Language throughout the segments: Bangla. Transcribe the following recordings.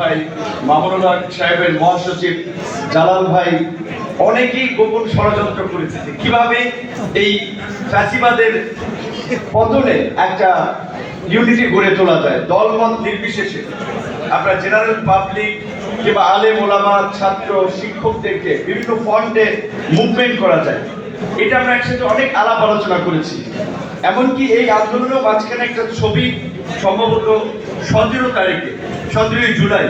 ভাই, মামুনুল সাহেবের মহাসচিব জালাল ভাই, অনেকেই গোপন ষড়যন্ত্র করেছে কীভাবে এই ফ্যাসিবাদের পতনে একটা ইউনিটি গড়ে তোলা যায়। দলমত নির্বিশেষে। আমরা জেনারেল পাবলিক কিংবা আলে ওলামা, ছাত্র, শিক্ষকদেরকে বিভিন্ন ফন্ডে মুভমেন্ট করা যায়। এটা আমরা একসাথে অনেক আলাপ আলোচনা করেছি। এমনকি এই আন্দোলনের মাঝখানে একটা ছবি সম্ভবত সতেরো তারিখে সতেরোই জুলাই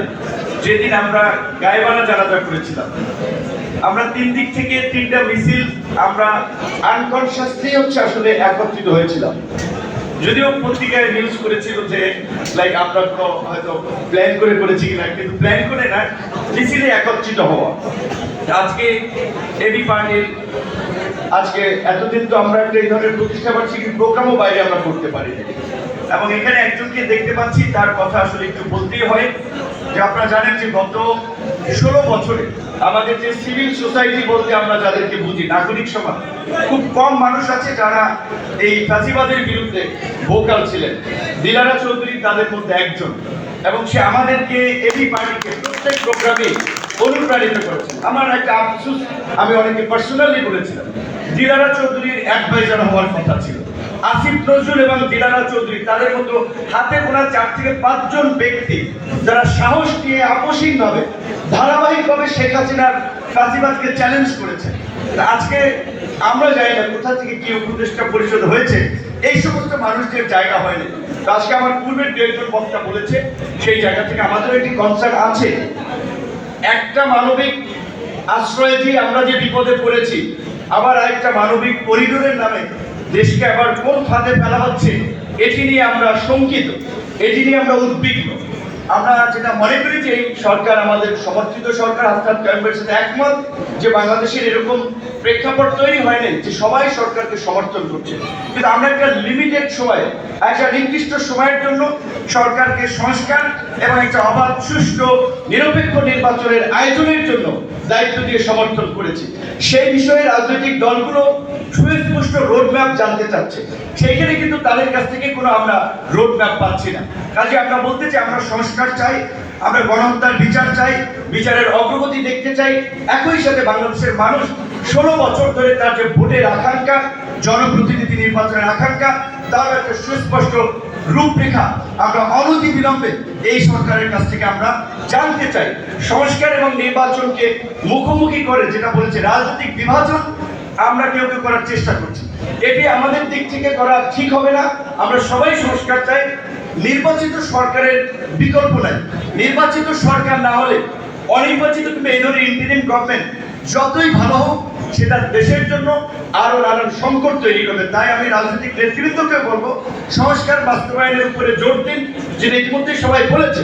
যেদিন আমরা গায়েবানা জানাজা করেছিলাম। আমরা তিন দিক থেকে তিনটা মিছিল আমরা আনকনসিয়াসলি হচ্ছে আসলে একত্রিত হয়েছিলাম। যদিও পত্রিকায় নিউজ করেছিল যে লাইক আমরা কোনো হয়তো প্ল্যান করে করেছি কিনা, কিন্তু প্ল্যান করে না, মিছিলে একত্রিত হওয়া। আজকে এবি পার্টির, আজকে এতদিন তো আমরা একটা এই ধরনের প্রতিষ্ঠা বার্ষিকী প্রোগ্রামও বাইরে আমরা করতে পারি। এবং এখানে একজনকে দেখতে পাচ্ছি, তার কথা আসলে একটু বলতেই হয়। যে আপনারা জানেন যে গত ষোলো বছরে আমাদের যে সিভিল সোসাইটি বলতে আমরা যাদেরকে বুঝি, নাগরিক সমাজ, খুব কম মানুষ আছে যারা এই ফাঁসিবাদের বিরুদ্ধে ভোকাল ছিলেন। দিলারা চৌধুরী তাদের মধ্যে একজন। এবং সে আমাদেরকে এবি পার্টিকে প্রত্যেক প্রোগ্রামে অনুপ্রাণিত করেছেন আমার একটা আফসুস, আমি অনেকে পার্সোনালি বলেছিলাম দিলারা চৌধুরীর অ্যাডভাইজার হওয়ার কথা ছিল। আসিফ নজরুল এবং দিলারা চৌধুরী, তাদের মতো হাতে গোনা চার থেকে পাঁচজন ব্যক্তি যারা সাহস নিয়ে আপসীন ভাবে, ধারাবাহিকভাবে শেখ হাসিনার ফাঁসিবাদকে চ্যালেঞ্জ করেছে। আজকে আমরা জানি না কোথা থেকে কি উপদেষ্টা পরিষদ হয়েছে। এই সমস্ত মানুষদের জায়গা হয়নি। আজকে আমার পূর্বের দু একজন বক্তা বলেছে, সেই জায়গা থেকে আমাদের একটি কনসার্ট আছে। একটা মানবিক আশ্রয় দিয়ে আমরা যে বিপদে পড়েছি, আবার আরেকটা মানবিক করিডোরের নামে দেশকে আবার কোন ফাঁদে ফেলা হচ্ছে, এটি নিয়ে আমরা শঙ্কিত, এটি নিয়ে আমরা উদ্বিগ্ন। আমরা যেটা মনে করি যে এই সরকার আমাদের সমর্থিত সরকার আস্থার ক্যাম্পের সাথে একমত যে বাংলাদেশের এরকম প্রেক্ষাপট তৈরি হয়নি যে সবাই সরকারকে সমর্থন করছে। কিন্তু আমরা একটা লিমিটেড সময়, একটা নির্দিষ্ট সময়ের জন্য সরকারকে সংস্কার এবং একটা অবাধ, সুষ্ঠু, নিরপেক্ষ নির্বাচনের আয়োজনের জন্য দায়িত্ব দিয়ে সমর্থন করেছি। সেই বিষয়ে রাজনৈতিক দলগুলো সুস্পষ্ট রোডম্যাপ জানতে চাচ্ছে। সেইখানে কিন্তু তাদের কাছ থেকে কোনো আমরা রোডম্যাপ পাচ্ছি না। কাজে আমরা বলতে চাই, আমরা সংস্কার চাই, আমরা গণহত্যার বিচার চাই, বিচারের অগ্রগতি দেখতে চাই। একই সাথে বাংলাদেশের মানুষ ষোলো বছর ধরে তার যে ভোটের আকাঙ্ক্ষা, জনপ্রতিনিধি নির্বাচনের আকাঙ্ক্ষা, তার একটা সুস্পষ্ট রূপরেখা আমরা অনতি বিলম্বে এই সরকারের কাছ থেকে আমরা জানতে চাই। সংস্কার এবং নির্বাচনকে মুখোমুখি করে যেটা বলেছে রাজনৈতিক বিভাজন আমরা কেউ কেউ করার চেষ্টা করছি। এটি আমাদের দিক থেকে করা ঠিক হবে না। আমরা সবাই সংস্কার চাই। নির্বাচিত সরকারের বিকল্প নাই। নির্বাচিত সরকার না হলে অনির্বাচিত কিংবা এই ধরনের ইন্টারিম গভর্নমেন্ট যতই ভালো হোক, সেটা দেশের জন্য আরও নানান সংকট তৈরি করবে। তাই আমি রাজনৈতিক নেতৃবৃন্দকে বলব, সংস্কার বাস্তবায়নের উপরে জোর দিন যেটা ইতিমধ্যে সবাই বলেছে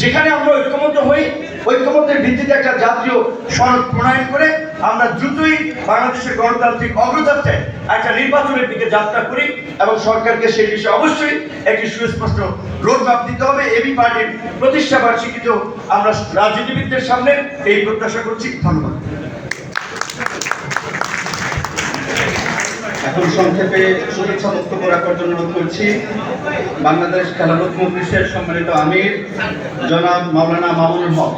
যেখানে আমরা ঐক্যমত্য হই ঐক্যমত্যের ভিত্তিতে একটা জাতীয় সনদ প্রণয়ন করে আমরা দ্রুতই বাংলাদেশের গণতান্ত্রিক অগ্রযাত্রায় একটা নির্বাচনের দিকে যাত্রা করি এবং সরকারকে সেই বিষয়ে অবশ্যই একটি সুস্পষ্ট রোডম্যাপ দিতে হবে। এবি পার্টির প্রতিষ্ঠা বার্ষিকীতেও আমরা রাজনীতিবিদদের সামনে এই প্রত্যাশা করছি। ধন্যবাদ। এখন সংক্ষেপে শুভেচ্ছা বক্তব্য রাখার জন্য অনুরোধ করছি। বাংলাদেশ খেলারত্ন অফিসের সম্মানিত আমির, জনাব মাওলানা মামুনুল হক।